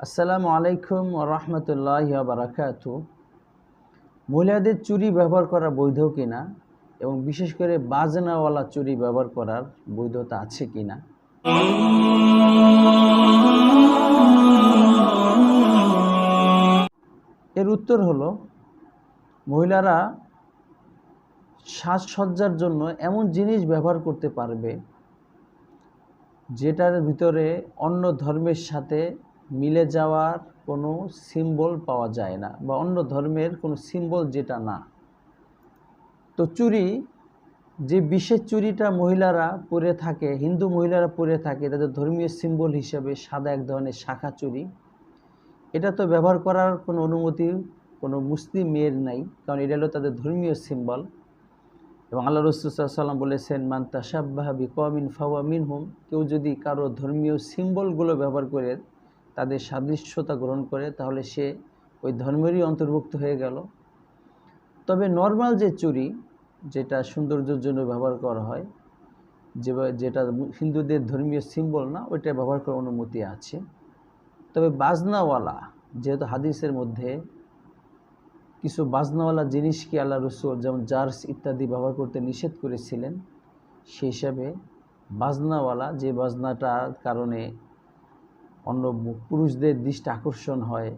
আসসালামু আলাইকুম রহমতুল্লাহ বারাকাত মহিলাদের চুরি ব্যবহার করা বৈধ কিনা এবং বিশেষ করে বাজনাওয়ালা চুরি ব্যবহার করার বৈধতা আছে কিনা? এর উত্তর হলো, মহিলারা সাজসজ্জার জন্য এমন জিনিস ব্যবহার করতে পারবে যেটার ভিতরে অন্য ধর্মের সাথে মিলে যাওয়ার কোনো সিম্বল পাওয়া যায় না বা অন্য ধর্মের কোনো সিম্বল যেটা না। তো চুরি, যে বিশেষ চুরিটা মহিলারা পরে থাকে, হিন্দু মহিলারা পরে থাকে তাদের ধর্মীয় সিম্বল হিসেবে সাদা এক ধরনের শাখা চুরি। এটা তো ব্যবহার করার কোনো অনুমতি কোনো মুসলিম মেয়ের নাই, কারণ এটা হলো তাদের ধর্মীয় সিম্বল এবং আল্লাহ রসুল্লাম বলেছেন, মান তাসাব্বাহা বিকমিন ফাওয়া মিনহুম কেউ যদি কারও ধর্মীয় সিম্বলগুলো ব্যবহার করে তাদের সাদৃশ্যতা গ্রহণ করে, তাহলে সে ওই ধর্মেরই অন্তর্ভুক্ত হয়ে গেল। তবে নর্মাল যে চুরি, যেটা সৌন্দর্যের জন্য ব্যবহার করা হয়, যে যেটা হিন্দুদের ধর্মীয় সিম্বল না, ওইটা ব্যবহার করার অনুমতি আছে। তবে বাজনাওয়ালা, যেহেতু হাদিসের মধ্যে কিছু বাজনাওয়ালা জিনিসকে আল্লাহ রসুল, যেমন জার্স ইত্যাদি ব্যবহার করতে নিষেধ করেছিলেন, সেই হিসাবে বাজনাওয়ালা যে বাজনাটার কারণে অন্য পুরুষদের দৃষ্টি আকর্ষণ হয়।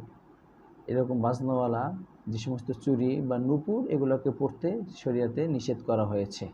এরকম বাজনাওয়ালা যে সমস্ত চুরি বা নুপুর এগুলোকে পড়তে শরিয়াতে নিষেধ করা হয়েছে।